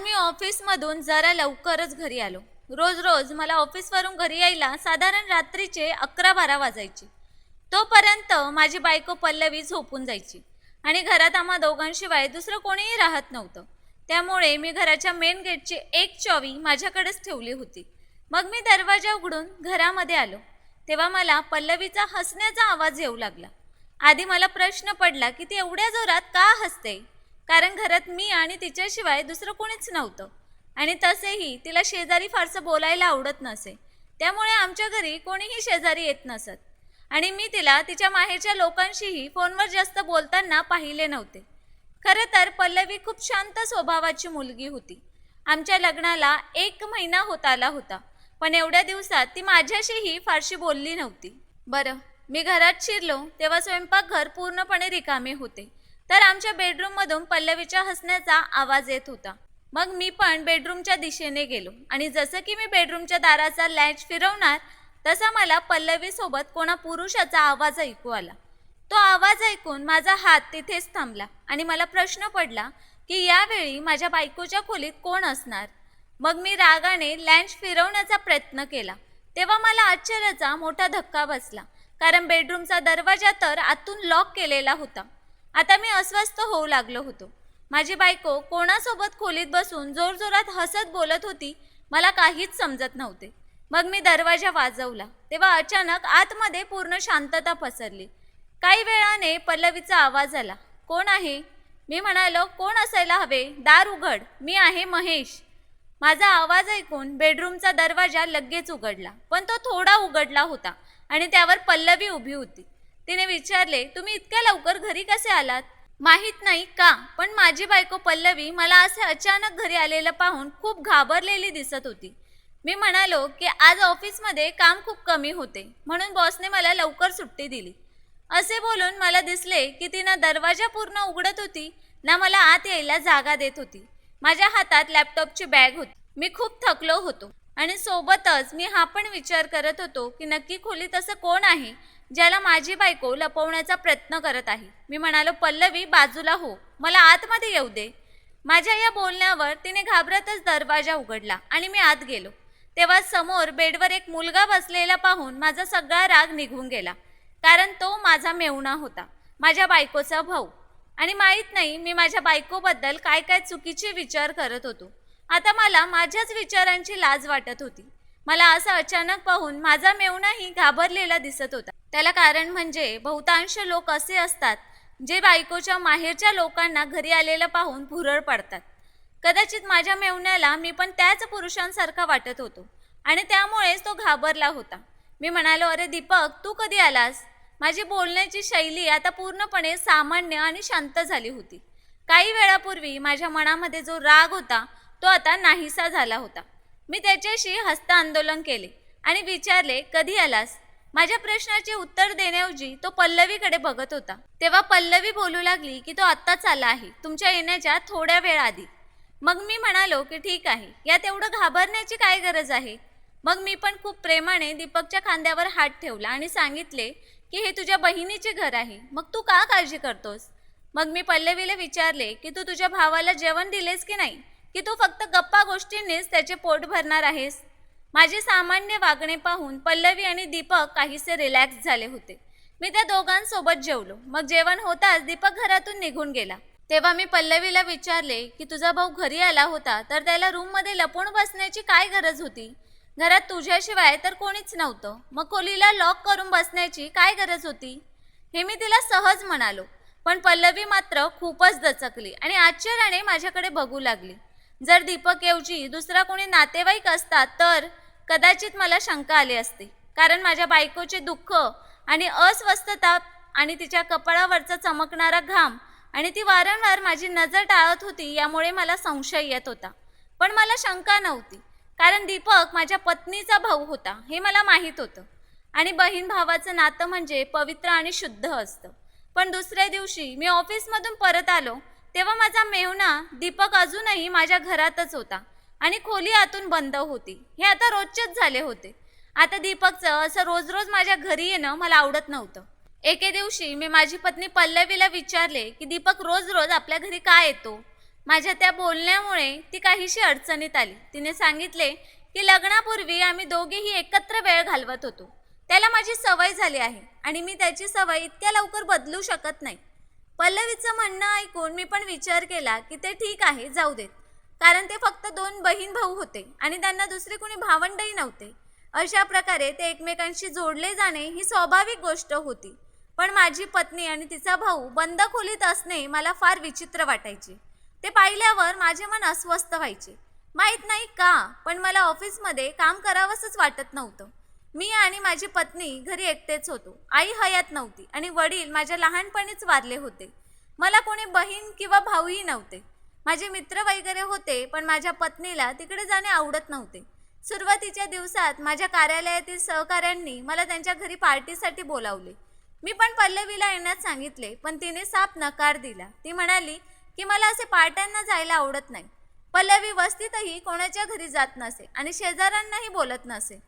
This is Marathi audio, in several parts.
मी ऑफिसमधून जरा लवकरच घरी आलो. रोज रोज मला ऑफिसवरून घरी यायला साधारण रात्रीचे अकरा बारा वाजायचे. तोपर्यंत माझी बायको पल्लवी झोपून जायची आणि घरात आम्हा दोघांशिवाय दुसरं कोणीही राहत नव्हतं. त्यामुळे मी घराच्या मेन गेटची एक चावी माझ्याकडेच ठेवली होती. मग मी दरवाजा उघडून घरामध्ये आलो. तेव्हा मला पल्लवीचा हसण्याचा आवाज येऊ लागला. आधी मला प्रश्न पडला की ती एवढ्या जोरात का हसते? कारण घरात मी आणि तिच्याशिवाय दुसरं कोणीच नव्हतं. आणि तसेही तिला शेजारी फारसं बोलायला आवडत नसे. त्यामुळे आमच्या घरी कोणीही शेजारी येत नसत. आणि मी तिला तिच्या माहेरच्या लोकांशीही फोनवर जास्त बोलताना पाहिले नव्हते. खरं तर पल्लवी खूप शांत स्वभावाची मुलगी होती. आमच्या लग्नाला एक महिना होत आला होता. पण एवढ्या दिवसात ती माझ्याशीही फारशी बोलली नव्हती. बरं मी घरात शिरलो तेव्हा स्वयंपाकघर पूर्णपणे रिकामे होते. तर आमच्या बेडरूममधून पल्लवीच्या हसण्याचा आवाज येत होता. मग मी पण बेडरूमच्या दिशेने गेलो आणि जसं की मी बेडरूमच्या दाराचा लॅच फिरवणार तसा मला पल्लवीसोबत कोणा पुरुषाचा आवाज ऐकू आला. तो आवाज ऐकून माझा हात तिथेच थांबला आणि मला प्रश्न पडला की यावेळी माझ्या बायकोच्या खोलीत कोण असणार? मग मी रागाने लँच फिरवण्याचा प्रयत्न केला. तेव्हा मला आश्चर्याचा मोठा धक्का बसला कारण बेडरूमचा दरवाजा तर आतून लॉक केलेला होता. आता मी अस्वस्थ होऊ लागलो होतो. माझी बायको कोणासोबत खोलीत बसून जोरजोरात हसत बोलत होती मला काहीच समजत नव्हते. मग मी दरवाजा वाजवला तेव्हा अचानक आतमध्ये पूर्ण शांतता पसरली. काही वेळाने पल्लवीचा आवाज आला कोण आहे? मी म्हणालो कोण असायला हवे? दार उघड मी आहे महेश. माझा आवाज ऐकून बेडरूमचा दरवाजा लगेच उघडला पण तो थोडा उघडला होता आणि त्यावर पल्लवी उभी होती. तिने विचारले तुम्ही इतक्या लवकर घरी कसे आलात? माहीत नाही का पण माझी बायको पल्लवी मला असे अचानक घरी आलेलं पाहून खूप घाबरलेली दिसत होती. मी म्हणालो की आज ऑफिसमध्ये काम खूप कमी होते म्हणून बॉसने मला लवकर सुट्टी दिली. असे बोलून मला दिसले की ती ना दरवाजा पूर्ण उघडत होती ना मला आत यायला जागा देत होती. माझ्या हातात लॅपटॉपची बॅग होती. मी खूप थकलो होतो आणि सोबतच मी हा पण विचार करत होतो की नक्की खोलीत असं कोण आहे? ज्याला माझी बायको लपवण्याचा प्रयत्न करत आहे. मी म्हणालो पल्लवी बाजूला हो. मला आतमध्ये येऊ दे. माझ्या या बोलण्यावर तिने घाबरतच दरवाजा उघडला आणि मी आत गेलो. तेव्हा समोर बेडवर एक मुलगा बसलेला पाहून माझा सगळा राग निघून गेला कारण तो माझा मेवणा होता माझ्या बायकोचा भाऊ. आणि माहीत नाही मी माझ्या बायकोबद्दल काय काय चुकीचे विचार करत होतो. आता मला माझ्याच विचारांची लाज वाटत होती. मला असं अचानक पाहून माझा मेवणाही घाबरलेला दिसत होता. त्याला कारण म्हणजे बहुतांश लोक असे असतात जे बायकोच्या माहेरच्या लोकांना घरी आलेलं पाहून भुरळ पडतात. कदाचित माझ्या मेवण्याला मी पण त्याच पुरुषांसारखा वाटत होतो आणि त्यामुळेच तो घाबरला होता. मी म्हणालो अरे दीपक तू कधी आलास? माझी बोलण्याची शैली आता पूर्णपणे सामान्य आणि शांत झाली होती. काही वेळापूर्वी माझ्या मनामध्ये जो राग होता तो आता नाहीसा झाला होता. मी त्याच्याशी हस्त आंदोलन केले आणि विचारले कधी आलास? माझ्या प्रश्नाचे उत्तर देण्याऐवजी तो पल्लवीकडे बघत होता. तेव्हा पल्लवी बोलू लागली की तो आत्ताच आला आहे तुमच्या येण्याच्या थोड्या वेळ आधी मग मी म्हणालो की ठीक आहे यात एवढं घाबरण्याची काय गरज आहे? मग मी पण खूप प्रेमाने दीपकच्या खांद्यावर हात ठेवला आणि सांगितले की हे तुझ्या बहिणीचे घर आहे मग तू का काळजी करतोस? मग मी पल्लवीला विचारले की तू तुझ्या भावाला जेवण दिलेस की नाही? की तू फक्त गप्पा गोष्टींनीच त्याचे पोट भरणार आहेस? माझे सामान्य वागणे पाहून पल्लवी आणि दीपक काहीसे रिलॅक्स झाले होते. मी त्या दोघांसोबत जेवलो. मग जेवण होताच दीपक घरातून निघून गेला. तेव्हा मी पल्लवीला विचारले की तुझा भाऊ घरी आला होता तर त्याला रूममध्ये लपून बसण्याची काय गरज होती? घरात तुझ्याशिवाय तर कोणीच नव्हतं. मग खोलीला लॉक करून बसण्याची काय गरज होती? हे मी तिला सहज म्हणालो. पण पल्लवी मात्र खूपच दचकली आणि आश्चर्याने माझ्याकडे बघू लागली. जर दीपक ऐवजी दुसरा कोणी नातेवाईक असता तर कदाचित मला शंका आली असती. कारण माझ्या बायकोचे दुःख आणि अस्वस्थता आणि तिच्या कपाळावरचा चमकणारा घाम आणि ती वारंवार माझी नजर टाळत होती यामुळे मला संशय येत होता. पण मला शंका नव्हती कारण दीपक माझ्या पत्नीचा भाऊ होता हे मला माहीत होतं. आणि बहीण भावाचं नातं म्हणजे पवित्र आणि शुद्ध असतं. पण दुसऱ्या दिवशी मी ऑफिसमधून परत आलो तेव्हा माझा मेहुणा दीपक अजूनही माझ्या घरातच होता आणि खोली आतून बंद होती. हे आता रोजचेच झाले होते. आता दीपकचं असं रोज रोज माझ्या घरी येणं मला आवडत नव्हतं. एके दिवशी मी माझी पत्नी पल्लवीला विचारले की दीपक रोज रोज आपल्या घरी का येतो? माझ्या त्या बोलण्यामुळे ती काहीशी अडचणीत आली. तिने सांगितले की लग्नापूर्वी आम्ही दोघेही एकत्र वेळ घालवत होतो. त्याला माझी सवय झाली आहे आणि मी त्याची सवय इतक्या लवकर बदलू शकत नाही. पल्लवीचं म्हणणं ऐकून मी पण विचार केला की ते ठीक आहे जाऊ देत. कारण ते फक्त दोन बहीण भाऊ होते आणि त्यांना दुसरे कोणी भावंडही नव्हते. अशा प्रकारे ते एकमेकांशी जोडले जाणे ही स्वाभाविक गोष्ट होती. पण माझी पत्नी आणि तिचा भाऊ बंद खोलीत असणे मला फार विचित्र वाटायचे. ते पाहिल्यावर माझे मन अस्वस्थ व्हायचे. माहीत नाही का पण मला ऑफिसमध्ये काम करावंसंच वाटत नव्हतं. मी आणि माझी पत्नी घरी एकटेच होतो. आई हयात नव्हती आणि वडील माझ्या लहानपणीच वारले होते. मला कोणी बहीण किंवा भाऊही नव्हते. माझे मित्र वगैरे होते पण माझ्या पत्नीला तिकडे जाणे आवडत नव्हते. सुरुवातीच्या दिवसात माझ्या कार्यालयातील सहकाऱ्यांनी मला त्यांच्या घरी पार्टीसाठी बोलावले. मी पण पल्लवीला येण्यास सांगितले पण तिने साप नकार दिला. ती म्हणाली की मला असे पार्ट्यांना जायला आवडत नाही. पल्लवी वस्तीतही कोणाच्या घरी जात नसे आणि शेजाऱ्यांनाही बोलत नसे.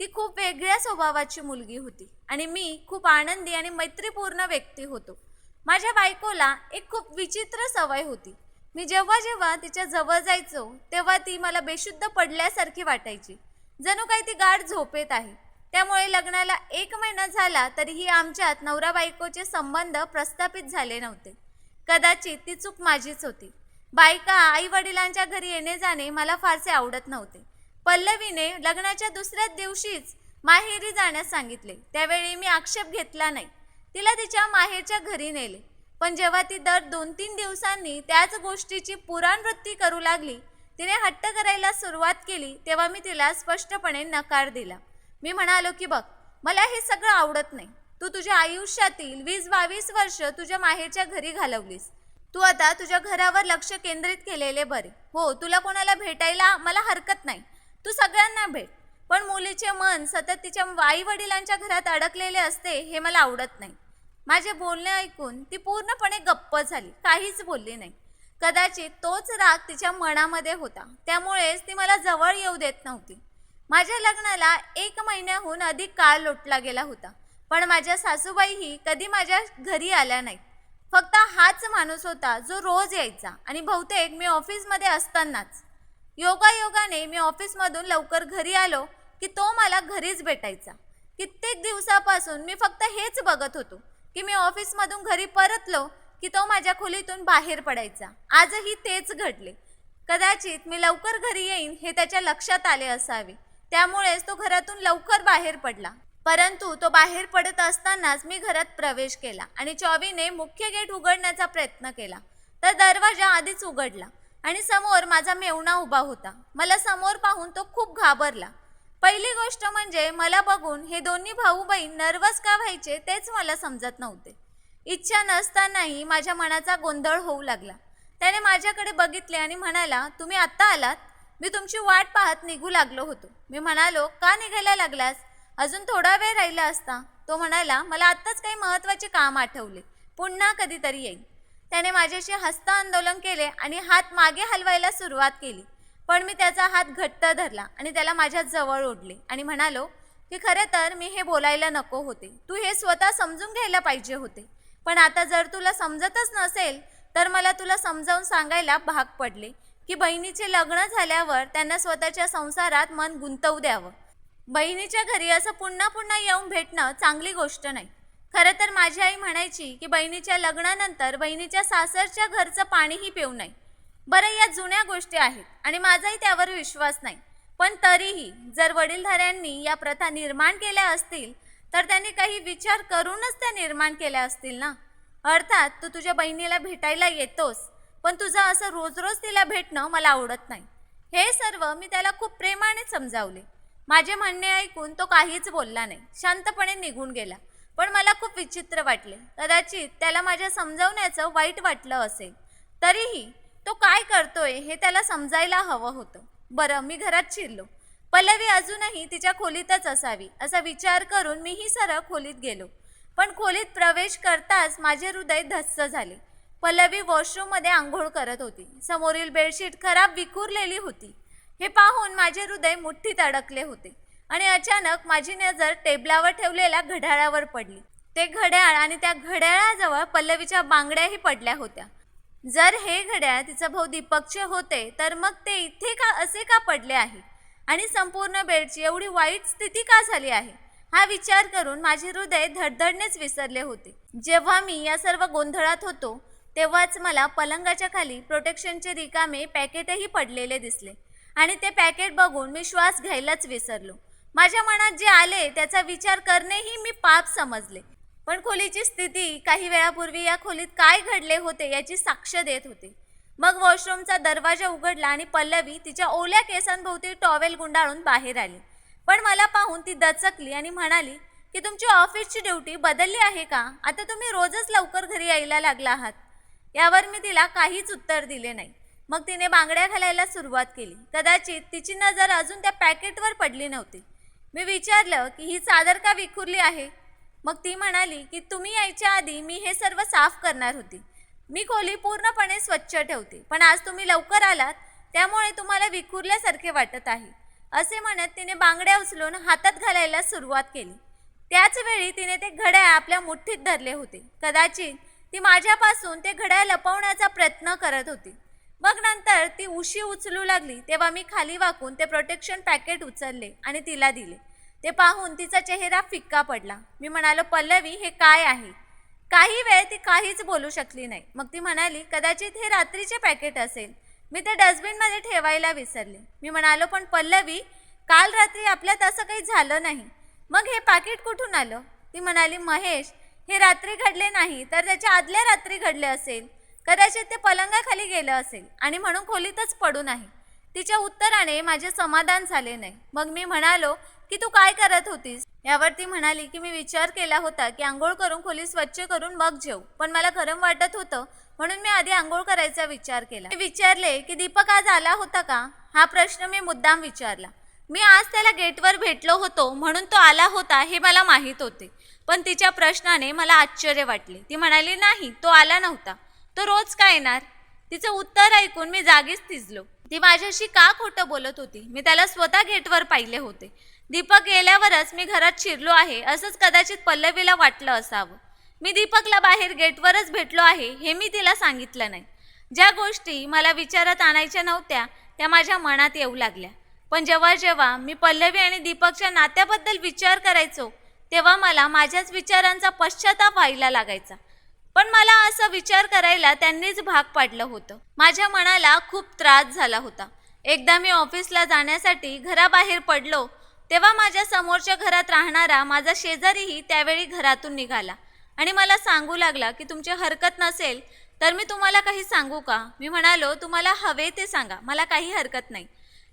ती खूप वेगळ्या स्वभावाची मुलगी होती. आणि मी खूप आनंदी आणि मैत्रीपूर्ण व्यक्ती होतो. माझ्या बायकोला एक खूप विचित्र सवय होती. मी जेव्हा जेव्हा तिच्या जवळ जायचो तेव्हा ती मला बेशुद्ध पडल्यासारखी वाटायची. जणू काही ती गाढ झोपेत आहे. त्यामुळे लग्नाला एक महिना झाला तरीही आमच्यात नवरा बायकोचे संबंध प्रस्थापित झाले नव्हते. कदाचित ती चूक माझीच होती. बायका आई वडिलांच्या घरी येणे जाणे मला फारसे आवडत नव्हते. पल्लवीने लग्नाच्या दुसऱ्याच दिवशीच माहेरी जाण्यास सांगितले. त्यावेळी मी आक्षेप घेतला नाही. तिला तिच्या माहेरच्या घरी नेले. पण जेव्हा ती दर दोन तीन दिवसांनी त्याच गोष्टीची पुराणवृत्ती करू लागली तिने हट्ट करायला सुरुवात केली तेव्हा मी तिला स्पष्टपणे नकार दिला. मी म्हणालो की बघ मला हे सगळं आवडत नाही. तू तुझ्या आयुष्यातील वीस बावीस वर्ष तुझ्या माहेरच्या घरी घालवलीस. तू आता तुझ्या घरावर लक्ष केंद्रित केलेले बरे. हो तुला कोणाला भेटायला मला हरकत नाही. तू सगळ्यांना भेट. पण मुलीचे मन सतत तिच्या आई वडिलांच्या घरात अडकलेले असते हे मला आवडत नाही. माझे बोलणे ऐकून ती पूर्णपणे गप्प झाली. काहीच बोलली नाही. कदाचित तोच राग तिच्या मनामध्ये होता. त्यामुळेच ती मला जवळ येऊ देत नव्हती. माझ्या लग्नाला एक महिन्याहून अधिक काळ लोटला गेला होता. पण माझ्या सासूबाईही कधी माझ्या घरी आल्या नाहीत. फक्त हाच माणूस होता जो रोज यायचा आणि बहुतेक मी ऑफिसमध्ये असतानाच. योगायोगाने मी ऑफिसमधून लवकर घरी आलो की तो मला घरीच भेटायचा. कित्येक दिवसापासून मी फक्त हेच बघत होतो की मी ऑफिसमधून घरी परतलो की तो माझ्या खोलीतून बाहेर पडायचा. आजही तेच घडले. कदाचित मी लवकर घरी येईन हे त्याच्या लक्षात आले असावे. त्यामुळेच तो घरातून लवकर बाहेर पडला. परंतु तो बाहेर पडत असतानाच मी घरात प्रवेश केला आणि चॉवीने मुख्य गेट उघडण्याचा प्रयत्न केला. तर दरवाजा आधीच उघडला. आणि समोर माझा मेवणा उभा होता. मला समोर पाहून तो खूप घाबरला. पहिली गोष्ट म्हणजे मला बघून हे दोन्ही भाऊ बहीण नर्वस का व्हायचे तेच मला समजत नव्हते. इच्छा नसतानाही माझ्या मनाचा गोंधळ होऊ लागला. त्याने माझ्याकडे बघितले आणि म्हणाला तुम्ही आत्ता आलात? मी तुमची वाट पाहत निघू लागलो होतो. मी म्हणालो का निघायला लागलास? अजून थोडा वेळ राहिला असता. तो म्हणाला मला आत्ताच काही महत्त्वाचे काम आठवले. पुन्हा कधीतरी येईल त्याने माझ्याशी हस्त आंदोलन केले आणि हात मागे हलवायला सुरुवात केली. पण मी त्याचा हात घट्ट धरला आणि त्याला माझ्या जवळ ओढले आणि म्हणालो की खरं तर मी हे बोलायला नको होते. तू हे स्वतः समजून घ्यायला पाहिजे होते. पण आता जर तुला समजतच नसेल तर मला तुला समजावून सांगायला भाग पडले की बहिणीचे लग्न झाल्यावर त्यांना स्वतःच्या संसारात मन गुंतवू द्यावं. बहिणीच्या घरी असं पुन्हा पुन्हा येऊन भेटणं चांगली गोष्ट नाही. खरं तर माझी आई म्हणायची की बहिणीच्या लग्नानंतर बहिणीच्या सासरच्या घरचं पाणीही पिऊ नये. बरं या जुन्या गोष्टी आहेत आणि माझाही त्यावर विश्वास नाही. पण तरीही जर वडीलधाऱ्यांनी या प्रथा निर्माण केल्या असतील तर त्यांनी काही विचार करूनच त्या निर्माण केल्या असतील ना? अर्थात तू तुझ्या बहिणीला भेटायला येतोस पण तुझं असं रोज रोज तिला भेटणं मला आवडत नाही. हे सर्व मी त्याला खूप प्रेमाने समजावले. माझे म्हणणे ऐकून तो काहीच बोलला नाही. शांतपणे निघून गेला. पण मला खूप विचित्र वाटले. कदाचित त्याला माझ्या समजावण्याचं वाईट वाटलं असेल. तरीही तो काय करतोय हे त्याला समजायला हवं होतं. बरं मी घरात शिरलो. पल्लवी अजूनही तिच्या खोलीतच असावी असा विचार करून मीही सरळ खोलीत गेलो. पण खोलीत प्रवेश करताच माझे हृदय धस्स झाले. पल्लवी वॉशरूममध्ये आंघोळ करत होती. समोरील बेडशीट खराब विखुरलेली होती. हे पाहून माझे हृदय मुठ्ठीत अडकले होते. आणि अचानक माझी नजर टेबलावर ठेवलेल्या घड्याळावर पडली. ते घड्याळ आणि त्या घड्याळाजवळ पल्लवीच्या बांगड्याही पडल्या होत्या. जर हे घड्याळ तिचा भाऊ दीपकचे होते तर मग ते इथे का असे का पडले आहे? आणि संपूर्ण बेडची एवढी वाईट स्थिती का झाली आहे? हा विचार करून माझे हृदय धडधडनेच विसरले होते. जेव्हा मी या सर्व गोंधळात होतो तेव्हाच मला पलंगाच्या खाली प्रोटेक्शनचे रिकामे पॅकेटही पडलेले दिसले. आणि ते पॅकेट बघून मी श्वास घ्यायलाच विसरलो. माझ्या मनात जे आले त्याचा विचार करणेही मी पाप समजले. पण खोलीची स्थिती काही वेळापूर्वी या खोलीत काय घडले होते याची साक्ष देत होते. मग वॉशरूमचा दरवाजा उघडला आणि पल्लवी तिच्या ओल्या केसांभोवती टॉवेल गुंडाळून बाहेर आली. पण मला पाहून ती दचकली आणि म्हणाली की तुमची ऑफिसची ड्युटी बदलली आहे का? आता तुम्ही रोजच लवकर घरी यायला लागला आहात. यावर मी तिला काहीच उत्तर दिले नाही. मग तिने बांगड्या घालायला सुरुवात केली. कदाचित तिची नजर अजून त्या पॅकेटवर पडली नव्हती. मी विचारलं की ही चादर का विखुरली आहे? मग ती म्हणाली की तुम्ही यायच्या आधी मी हे सर्व साफ करणार होती. मी खोली पूर्णपणे स्वच्छ ठेवते पण आज तुम्ही लवकर आलात त्यामुळे तुम्हाला विखुरल्यासारखे वाटत आहे असे म्हणत तिने बांगड्या उचलून हातात घालायला सुरुवात केली. त्याच वेळी तिने ते घड्याळ आपल्या मुठ्ठीत धरले होते. कदाचित ती माझ्यापासून ते घड्याळ लपवण्याचा प्रयत्न करत होती. मग नंतर ती उशी उचलू लागली तेव्हा मी खाली वाकून ते प्रोटेक्शन पॅकेट उचलले आणि तिला दिले. ते पाहून तिचा चेहरा फिक्का पडला. मी म्हणालो पल्लवी हे काय आहे? काही वेळ ती काहीच बोलू शकली नाही. मग ती म्हणाली कदाचित हे रात्रीचे पॅकेट असेल. मी ते डस्टबिनमध्ये ठेवायला विसरले. मी म्हणालो पण पल्लवी काल रात्री आपल्यात असं काही झालं नाही. मग हे पाकिट कुठून आलं? ती म्हणाली महेश हे रात्री घडले नाही तर त्याच्या आदल्या रात्री घडले असेल. कदाचित ते पलंगाखाली गेलं असेल आणि म्हणून खोलीतच पडून आहे तिच्या उत्तराने माझे समाधान झाले नाही. मग मी म्हणालो की तू काय करत होतीस? यावर ती म्हणाली की मी विचार केला होता की आंघोळ करून खोली स्वच्छ करून मग जेऊ. पण मला गरम वाटत होतं म्हणून मी आधी आंघोळ करायचा विचार केला. मी विचारले की दीपक आज आला होता का? हा प्रश्न मी मुद्दाम विचारला. मी आज त्याला गेटवर भेटलो होतो म्हणून तो आला होता हे मला माहीत होते. पण तिच्या प्रश्नाने मला आश्चर्य वाटले. ती म्हणाली नाही तो आला नव्हता. तो रोज का येणार? तिचं उत्तर ऐकून मी जागीच थिजलो ती माझ्याशी का खोटं बोलत होती? मी त्याला स्वतः गेटवर पाहिले होते. दीपक गेल्यावरच मी घरात शिरलो आहे असंच कदाचित पल्लवीला वाटलं असावं. मी दीपकला बाहेर गेटवरच भेटलो आहे हे मी तिला सांगितलं नाही. ज्या गोष्टी मला विचारात आणायच्या नव्हत्या त्या माझ्या मनात येऊ लागल्या. पण जेव्हा जेव्हा मी पल्लवी आणि दीपकच्या नात्याबद्दल विचार करायचो तेव्हा मला माझ्याच विचारांचा पश्चाताप व्हायला लागायचा. पण मला असं विचार करायला त्यांनीच भाग पाडलं होतं. माझ्या मनाला खूप त्रास झाला होता. एकदा मी ऑफिसला जाण्यासाठी घराबाहेर पडलो तेव्हा माझ्या समोरच्या घरात राहणारा माझा शेजारीही त्यावेळी घरातून निघाला. आणि मला सांगू लागला की तुमची हरकत नसेल तर मी तुम्हाला काही सांगू का? मी म्हणालो तुम्हाला हवे ते सांगा. मला काही हरकत नाही.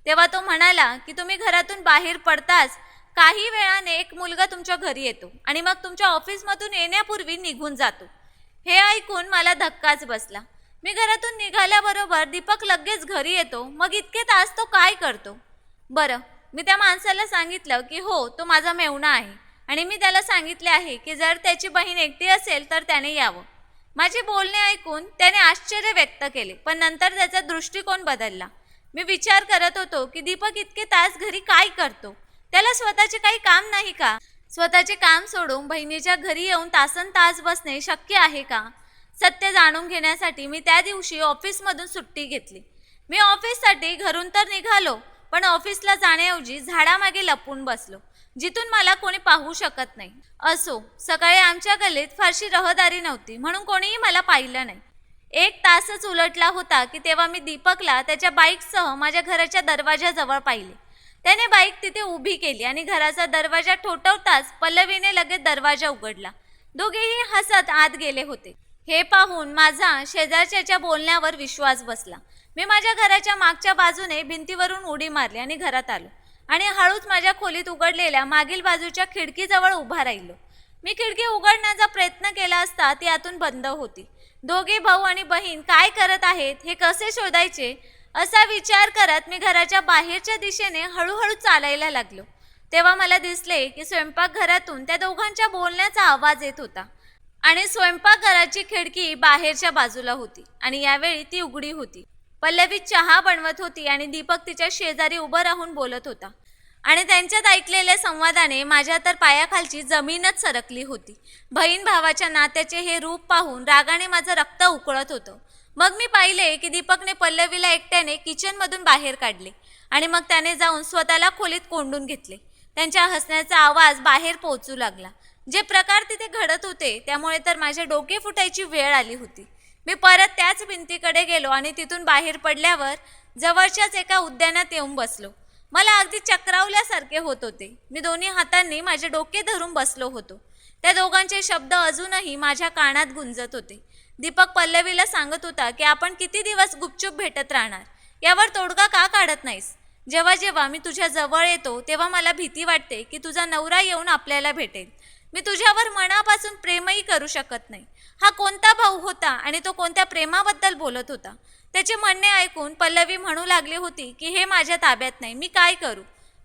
तेव्हा तो म्हणाला की तुम्ही घरातून बाहेर पडताच काही वेळाने एक मुलगा तुमच्या घरी येतो आणि मग तुमच्या ऑफिसमधून येण्यापूर्वी निघून जातो. हे ऐकून मला धक्काच बसला. मी घरातून निघाल्याबरोबर दीपक लगेच घरी येतो. मग इतके तास तो काय करतो? बरं मी त्या माणसाला सांगितलं की हो तो माझा मेवणा आहे. आणि मी त्याला सांगितले आहे की जर त्याची बहीण एकटी असेल तर त्याने यावं. माझे बोलणे ऐकून त्याने आश्चर्य व्यक्त केले पण नंतर त्याचा दृष्टिकोन बदलला. मी विचार करत होतो की दीपक इतके तास घरी काय करतो? त्याला स्वतःचे काही काम नाही का? स्वतःचे काम सोडून बहिणीच्या घरी येऊन तासन तास बसणे शक्य आहे का? सत्य जाणून घेण्यासाठी मी त्या दिवशी ऑफिसमधून सुट्टी घेतली. मी ऑफिससाठी घरून तर निघालो पण ऑफिसला जाण्याऐवजी झाडामागे लपून बसलो. जिथून मला कोणी पाहू शकत नाही. असो सकाळी आमच्या गल्लीत फारशी रहदारी नव्हती म्हणून कोणीही मला पाहिलं नाही. एक तासच उलटला होता की तेव्हा मी दीपकला त्याच्या बाईकसह माझ्या घराच्या दरवाजाजवळ पाहिले. त्याने बाईक तिथे उभी केली आणि घराचा दरवाजा ठोठवताच पल्लवीने लगेच दरवाजा उघडला. दोघेही हसत आत गेले होते. हे पाहून माझा शेजारच्याच्या बोलण्यावर विश्वास बसला. मी माझ्या घराच्या मागच्या बाजूने भिंतीवरून उडी मारली आणि घरात आलो. आणि हळूच माझ्या खोलीत उघडलेल्या मागील बाजूच्या खिडकीजवळ उभा राहिलो. मी खिडकी उघडण्याचा प्रयत्न केला असता ती आतून बंद होती. दोघे भाऊ आणि बहीण काय करत आहेत हे कसे शोधायचे असा विचार करत मी घराच्या बाहेरच्या दिशेने हळूहळू चालायला लागलो. तेव्हा मला दिसले की स्वयंपाकघरातून त्या दोघांच्या बोलण्याचा आवाज येत होता. आणि स्वयंपाकघराची खिडकी बाहेरच्या बाजूला होती आणि यावेळी ती उघडी होती. पल्लवी चहा बनवत होती आणि दीपक तिच्या शेजारी उभं राहून बोलत होता. आणि त्यांच्यात ऐकलेल्या संवादाने माझ्या तर पायाखालची जमीनच सरकली होती. बहीण भावाच्या नात्याचे हे रूप पाहून रागाने माझं रक्त उकळत होतं. मग मी पाहिले की दीपकने पल्लवीला एकट्याने किचनमधून बाहेर काढले आणि मग त्याने जाऊन स्वतःला खोलीत कोंडून घेतले. त्यांच्या हसण्याचा आवाज बाहेर पोहोचू लागला. जे प्रकार तिथे घडत होते त्यामुळे तर माझे डोके फुटायची वेळ आली होती. मी परत त्याच भिंतीकडे गेलो आणि तिथून बाहेर पडल्यावर जवळच्याच एका उद्यानात येऊन बसलो. मला अगदी चक्रावल्यासारखे होत होते. मी दोन्ही हातांनी माझे डोके धरून बसलो होतो. त्या दोघांचे शब्द अजूनही माझ्या कानात गुंजत होते. दीपक पल्लवीला सांगत होता की आपण किती दिवस गुपचूप भेटत राहणार? यावर तोडगा का काढत नाहीस? जेव्हा जेव्हा मी तुझ्या जवळ येतो तेव्हा मला भीती वाटते की तुझा नवरा येऊन आपल्याला भेटेल. मी तुझ्यावर मनापासून प्रेमही करू शकत नाही. हा कोणता भाऊ होता आणि तो कोणत्या प्रेमाबद्दल बोलत होता? त्याचे म्हणणे ऐकून पल्लवी म्हणू लागली होती की हे माझ्या ताब्यात नाही मी काय करू?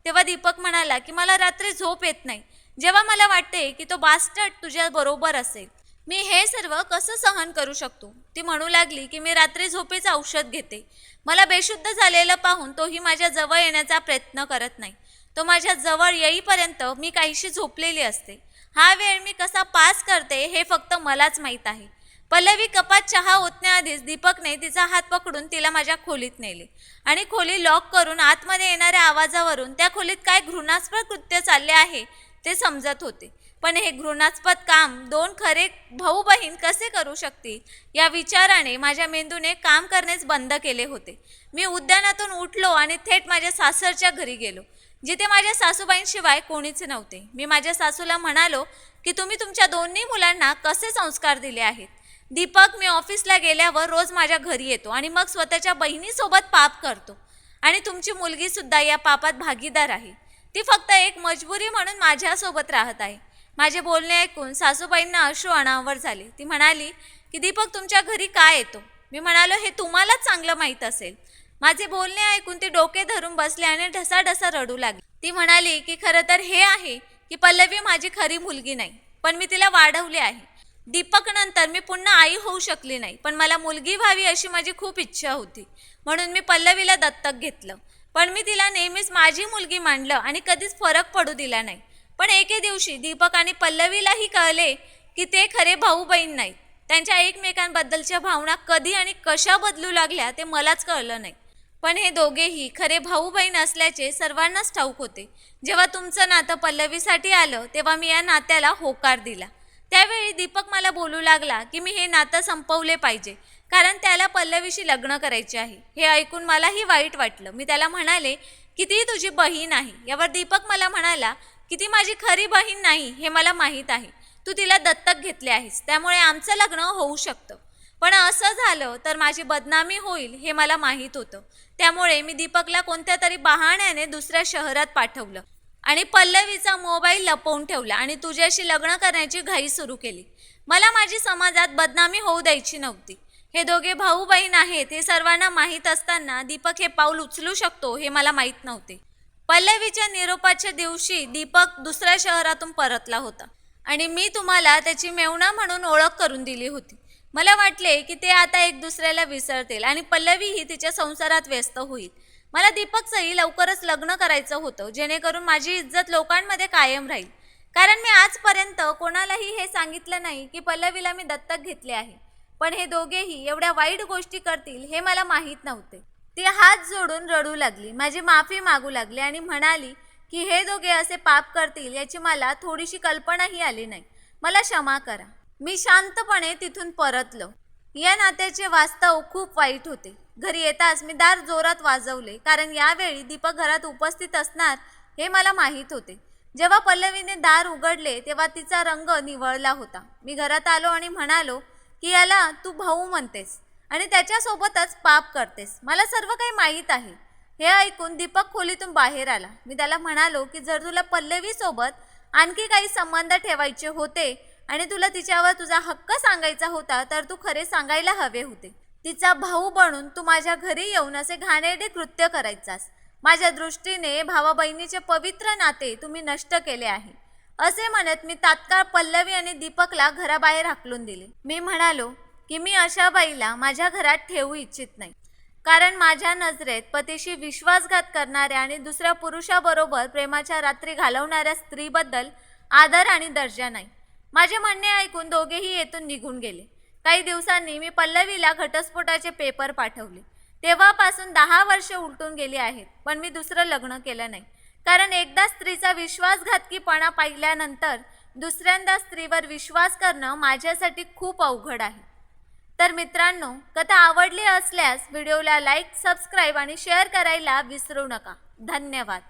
तेव्हा दीपक म्हणाला की मला रात्री झोप येत नाही. जेव्हा मला वाटते की तो बास्टर्ड तुझ्या बरोबर असेल मी हे सर्व कसं सहन करू शकतो? ती म्हणू लागली की मी रात्री झोपेचं औषध घेते. मला बेशुद्ध झालेलं पाहून तोही माझ्या जवळ येण्याचा प्रयत्न करत नाही. तो माझ्या जवळ येईपर्यंत मी काहीशी झोपलेली असते. हा वेळ मी कसा पास करते हे फक्त मलाच माहीत आहे. पल्लवी कपात चहा ओतण्याआधीच दीपकने तिचा हात पकडून तिला माझ्या खोलीत नेले आणि खोली लॉक करून आतमध्ये येणाऱ्या आवाजावरून त्या खोलीत काय घृणास्पद कृत्य चालले आहे ते समजत होते. पण हे घृणास्पद काम दोन खरे भाऊ बहीण कसे करू शकतील या विचाराने माझ्या मेंदूने काम करणेच बंद केले होते. मी उद्यानातून उठलो आणि थेट माझ्या सासरच्या घरी गेलो. जिथे माझ्या सासूबाईंशिवाय कोणीच नव्हते. मी माझ्या सासूला म्हणालो की तुम्ही तुमच्या दोन्ही मुलांना कसे संस्कार दिले आहेत? दीपक मी ऑफिसला गेल्यावर रोज माझ्या घरी येतो आणि मग स्वतःच्या बहिणीसोबत पाप करतो. आणि तुमची मुलगीसुद्धा या पापात भागीदार आहे. ती फक्त एक मजबुरी म्हणून माझ्यासोबत राहत आहे. माझे बोलणे ऐकून सासूबाईंना अश्रू अनावर झाले. ती म्हणाली की दीपक तुमच्या घरी का येतो? मी म्हणालो हे तुम्हालाच चांगलं माहीत असेल. माझे बोलणे ऐकून ती डोके धरून बसले आणि ढसाढसा रडू लागली. ती म्हणाली की खरं तर हे आहे की पल्लवी माझी खरी मुलगी नाही पण मी तिला वाढवले आहे. दीपक नंतर मी पुन्हा आई होऊ शकली नाही पण मला मुलगी व्हावी अशी माझी खूप इच्छा होती. म्हणून मी पल्लवीला दत्तक घेतलं. पण मी तिला नेहमीच माझी मुलगी मांडलं आणि कधीच फरक पडू दिला नाही. पण एके दिवशी दीपक आणि पल्लवीलाही कळले की ते खरे भाऊ बहीण नाहीत. त्यांच्या एकमेकांबद्दलच्या भावना कधी आणि कशा बदलू लागल्या ते मलाच कळलं नाही. पण हे दोघेही खरे भाऊ बहीण असल्याचे सर्वांनाच ठाऊक होते. जेव्हा तुमचं नातं पल्लवीसाठी आलं तेव्हा मी या नात्याला होकार दिला. त्यावेळी दीपक मला बोलू लागला की मी हे नातं संपवले पाहिजे कारण त्याला पल्लवीशी लग्न करायचे आहे. हे ऐकून मलाही वाईट वाटलं. मी त्याला म्हणाले की ती तुझी बहीण आहे. यावर दीपक मला म्हणाला की ती माझी खरी बहीण नाही हे मला माहीत आहे. तू तिला दत्तक घेतले आहेस. त्यामुळे आमचं लग्न होऊ शकतं. पण असं झालं तर माझी बदनामी होईल हे मला माहीत होतं. त्यामुळे मी दीपकला कोणत्या तरी बहाण्याने दुसऱ्या शहरात पाठवलं आणि पल्लवीचा मोबाईल लपवून ठेवला आणि तुझ्याशी लग्न करण्याची घाई सुरू केली. मला माझी समाजात बदनामी होऊ द्यायची नव्हती. हे दोघे भाऊ बहीण आहेत हे सर्वांना माहीत असताना दीपक हे पाऊल उचलू शकतो हे मला माहीत नव्हते. पल्लवीच्या निरोपाच्या दिवशी दीपक दुसऱ्या शहरातून परतला होता आणि मी तुम्हाला त्याची मेवणा म्हणून ओळख करून दिली होती. मला वाटले की ते आता एक दुसऱ्याला विसरतील आणि पल्लवीही तिच्या संसारात व्यस्त होईल. मला दीपकचंही लवकरच लग्न करायचं होतं जेणेकरून माझी इज्जत लोकांमध्ये कायम राहील. कारण मी आजपर्यंत कोणालाही हे सांगितलं नाही की पल्लवीला मी दत्तक घेतले आहे. पण हे दोघेही एवढ्या वाईट गोष्टी करतील हे मला माहीत नव्हते. ती हात जोडून रडू लागली माझी माफी मागू लागली आणि म्हणाली की हे दोघे असे पाप करतील याची मला थोडीशी कल्पनाही आली नाही. मला क्षमा करा. मी शांतपणे तिथून परतलो. या नात्याचे वास्तव खूप वाईट होते. घरी येताच मी दार जोरात वाजवले कारण यावेळी दीपक घरात उपस्थित असणार हे मला माहीत होते. जेव्हा पल्लवीने दार उघडले तेव्हा तिचा रंग निवळला होता. मी घरात आलो आणि म्हणालो की याला तू भाऊ म्हणतेस आणि त्याच्यासोबतच पाप करतेस. मला सर्व काही माहीत आहे. हे ऐकून दीपक खोलीतून बाहेर आला. मी त्याला म्हणालो की जर तुला पल्लवीसोबत आणखी काही संबंध ठेवायचे होते आणि तुला तिच्यावर तुझा हक्क सांगायचा होता तर तू खरे सांगायला हवे होते. तिचा भाऊ बनून तू माझ्या घरी येऊन असे घाणेरडे कृत्य करायचास. माझ्या दृष्टीने भावा बहिणीचे पवित्र नाते तुम्ही नष्ट केले आहे. असे म्हणत मी तात्काळ पल्लवी आणि दीपकला घराबाहेर हाकलून दिले. मी म्हणालो की मी अशा बाईला माझ्या घरात ठेवू इच्छित नाही. कारण माझ्या नजरेत पतीशी विश्वासघात करणाऱ्या आणि दुसऱ्या पुरुषाबरोबर प्रेमाच्या रात्री घालवणाऱ्या स्त्रीबद्दल आदर आणि दर्जा नाही. माझे म्हणणे ऐकून दोघेही येथून निघून गेले. काही दिवसांनी मी पल्लवीला घटस्फोटाचे पेपर पाठवले. तेव्हापासून दहा वर्ष उलटून गेली आहेत पण मी दुसरं लग्न केलं नाही. कारण एकदा स्त्रीचा विश्वासघातकीपणा पाहिल्यानंतर दुसऱ्यांदा स्त्रीवर विश्वास करणं माझ्यासाठी खूप अवघड आहे. तर मित्रांनो कथा आवडली असल्यास व्हिडिओला लाईक सबस्क्राईब आणि शेअर करायला विसरू नका. धन्यवाद.